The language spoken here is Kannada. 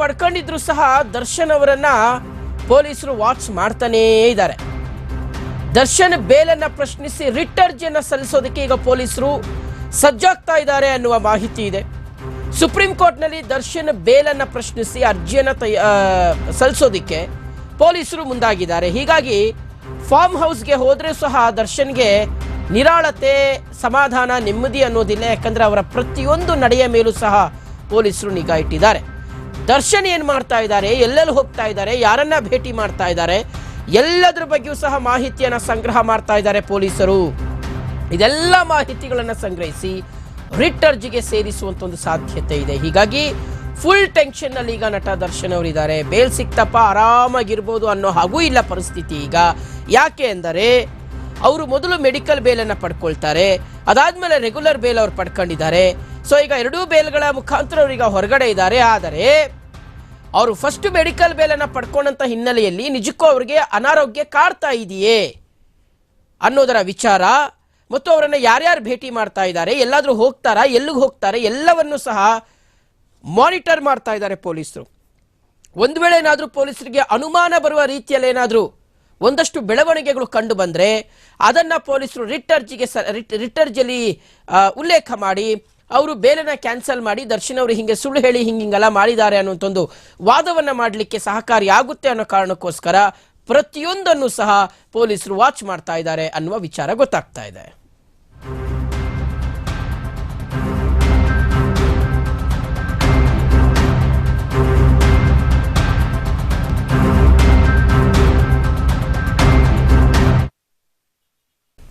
ಪಡ್ಕೊಂಡಿದ್ರು ಸಹ ದರ್ಶನ್ ಅವರನ್ನ ಪೊಲೀಸರು ವಾಚ್ ಮಾಡ್ತಾನೇ ಇದ್ದಾರೆ. ದರ್ಶನ್ ಬೇಲನ್ನ ಪ್ರಶ್ನಿಸಿ ರಿಟ್ ಅರ್ಜಿಯನ್ನ ಸಲ್ಲಿಸೋದಕ್ಕೆ ಈಗ ಪೊಲೀಸರು ಸಜ್ಜಾಗ್ತಾ ಇದ್ದಾರೆ ಅನ್ನುವ ಮಾಹಿತಿ ಇದೆ. ಸುಪ್ರೀಂ ಕೋರ್ಟ್ನಲ್ಲಿ ದರ್ಶನ್ ಬೇಲನ್ನ ಪ್ರಶ್ನಿಸಿ ಅರ್ಜಿಯನ್ನ ತಯ ಸಲ್ಲಿಸೋದಕ್ಕೆ ಪೊಲೀಸರು ಮುಂದಾಗಿದ್ದಾರೆ. ಹೀಗಾಗಿ ಫಾರ್ಮ್ ಹೌಸ್ಗೆ ಹೋದ್ರೆ ಸಹ ದರ್ಶನ್ಗೆ ನಿರಾಳತೆ, ಸಮಾಧಾನ, ನೆಮ್ಮದಿ ಅನ್ನೋದಿಲ್ಲ, ಯಾಕಂದರೆ ಅವರ ಪ್ರತಿಯೊಂದು ನಡೆಯ ಮೇಲೂ ಸಹ ಪೊಲೀಸರು ನಿಗಾ ಇಟ್ಟಿದ್ದಾರೆ. ದರ್ಶನ್ ಏನು ಮಾಡ್ತಾ ಇದ್ದಾರೆ? ಎಲ್ಲೆಲ್ಲಿ ಹೋಗ್ತಾ ಇದ್ದಾರೆ? ಯಾರನ್ನ ಭೇಟಿ ಮಾಡ್ತಾ ಇದ್ದಾರೆ? ಎಲ್ಲದರ ಬಗ್ಗೆಯೂ ಸಹ ಮಾಹಿತಿಯನ್ನು ಸಂಗ್ರಹ ಮಾಡ್ತಾ ಇದ್ದಾರೆ ಪೊಲೀಸರು. ಇದೆಲ್ಲ ಮಾಹಿತಿಗಳನ್ನು ಸಂಗ್ರಹಿಸಿ ರಿಟ್ ಅರ್ಜಿಗೆ ಸೇರಿಸುವಂತ ಒಂದು ಸಾಧ್ಯತೆ ಇದೆ. ಹೀಗಾಗಿ ಫುಲ್ ಟೆನ್ಷನ್ನಲ್ಲಿ ಈಗ ನಟ ದರ್ಶನ್ ಅವರಿದ್ದಾರೆ. ಬೇಲ್ ಸಿಕ್ತಪ್ಪ, ಆರಾಮಾಗಿರ್ಬೋದು ಅನ್ನೋ ಹಾಗೂ ಇಲ್ಲ ಪರಿಸ್ಥಿತಿ ಈಗ. ಯಾಕೆ ಅಂದರೆ, ಅವರು ಮೊದಲು ಮೆಡಿಕಲ್ ಬೇಲನ್ನು ಪಡ್ಕೊಳ್ತಾರೆ. ಅದಾದ್ಮೇಲೆ ರೆಗ್ಯುಲರ್ ಬೇಲ್ ಅವ್ರು ಪಡ್ಕೊಂಡಿದ್ದಾರೆ. ಸೊ ಈಗ ಎರಡೂ ಬೇಲ್ಗಳ ಮುಖಾಂತರ ಅವರೀಗ ಹೊರಗಡೆ ಇದ್ದಾರೆ. ಆದರೆ, ಅವರು ಫಸ್ಟ್ ಮೆಡಿಕಲ್ ಬೇಲನ್ನು ಪಡ್ಕೊಂಡಂತ ಹಿನ್ನೆಲೆಯಲ್ಲಿ ನಿಜಕ್ಕೂ ಅವರಿಗೆ ಅನಾರೋಗ್ಯ ಕಾಡ್ತಾ ಇದೆಯೇ ಅನ್ನೋದರ ವಿಚಾರ. ಮತ್ತು ಅವರನ್ನು ಯಾರ್ಯಾರು ಭೇಟಿ ಮಾಡ್ತಾ ಇದ್ದಾರೆ, ಎಲ್ಲಾದರೂ ಹೋಗ್ತಾರಾ, ಎಲ್ಲಿಗೆ ಹೋಗ್ತಾರೆ, ಎಲ್ಲವನ್ನು ಸಹ ಮಾನಿಟರ್ ಮಾಡ್ತಾ ಇದ್ದಾರೆ ಪೊಲೀಸರು. ಒಂದು ವೇಳೆ ಏನಾದರೂ ಪೊಲೀಸರಿಗೆ ಅನುಮಾನ ಬರುವ ರೀತಿಯಲ್ಲಿ ಏನಾದರೂ ಒಂದಷ್ಟು ಬೆಳವಣಿಗೆಗಳು ಕಂಡು ಬಂದರೆ, ಅದನ್ನು ಪೊಲೀಸರು ರಿಟರ್ಜಿಗೆ ಸ, ರಿಟ್ ರಿಟರ್ಜಲ್ಲಿ ಉಲ್ಲೇಖ ಮಾಡಿ ಅವರು ಬೇಲನ್ನ ಕ್ಯಾನ್ಸಲ್ ಮಾಡಿ ದರ್ಶನ್ ಅವರು ಹಿಂಗೆ ಸುಳ್ಳು ಹೇಳಿ ಹಿಂಗೆ ಹಿಂಗೆಲ್ಲ ಮಾಡಿದ್ದಾರೆ ಅನ್ನುವಂಥ ಒಂದು ವಾದವನ್ನು ಮಾಡಲಿಕ್ಕೆ ಸಹಕಾರಿ ಆಗುತ್ತೆ ಅನ್ನೋ ಕಾರಣಕ್ಕೋಸ್ಕರ ಪ್ರತಿಯೊಂದನ್ನು ಸಹ ಪೊಲೀಸರು ವಾಚ್ ಮಾಡ್ತಾ ಇದ್ದಾರೆ ಅನ್ನುವ ವಿಚಾರ ಗೊತ್ತಾಗ್ತಾ ಇದೆ.